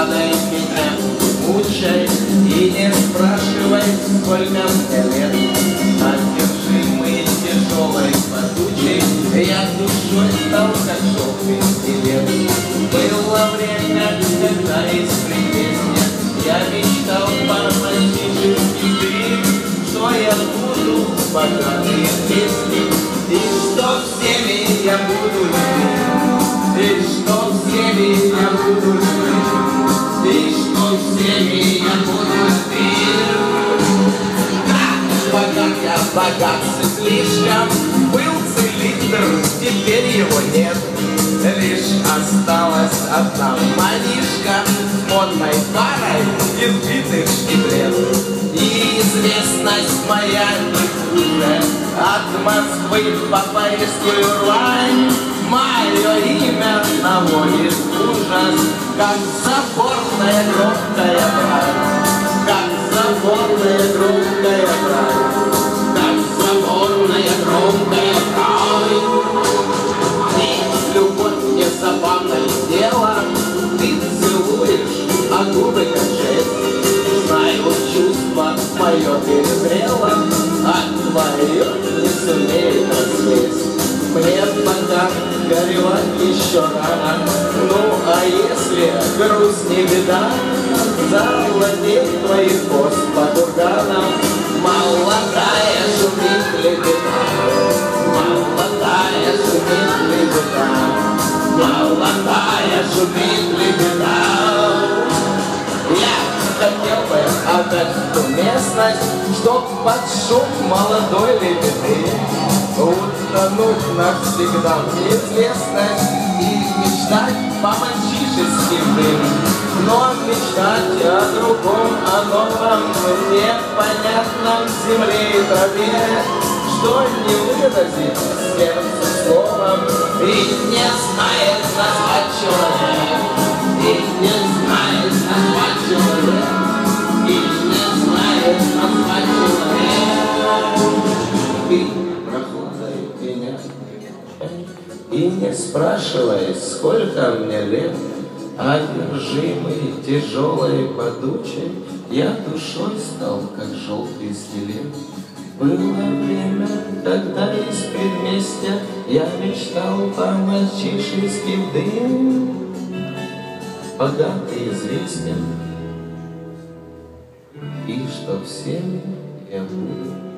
прохладой меня мучай И не спрашивай, сколько мне лет. Одержимый тяжелой подучей Я душой стал, как желтый скелет Было время, когда из песня Я мечтал по-мальчишески ты. Что я буду богатые песни? И что всеми я буду любить? И что всеми я буду любить что всеми я буду любить Богат я, богат слишком Был цилиндр, теперь его нет Лишь осталась одна манишка С модной парой и вбитых штиблет И известность моя не хуже От Москвы по Парижскую рвань Мое имя наводит ужас Как заборная громкая брань Как заборная громкая брань Как заборная громкая брань Ты, любовь, не забавное дело. Ты целуешь, а губы как жесть Знаю, чувство мое перезрело еще рано. Ну, а если грусть не беда. Завладеть твоих пост по курганам Молодая шумит лебеда. Молодая шумит лебеда. Молодая шумит лебеда. Я хотел бы отдать ту местность Чтоб под шум молодой лебеды Утонуть навсегда в неизвестность И мечтать по-мальчишески дым Но мечтать о другом, о новом Непонятном земле и траве. Что не выразить сердце словом И не знает И не спрашивай, сколько мне лет? Одержимый тяжелой подучей Я душой стал, как желтый скелет было время, когда из предместья Я мечтал по-мальчишески в дым Богатый известен. И что всеми я буду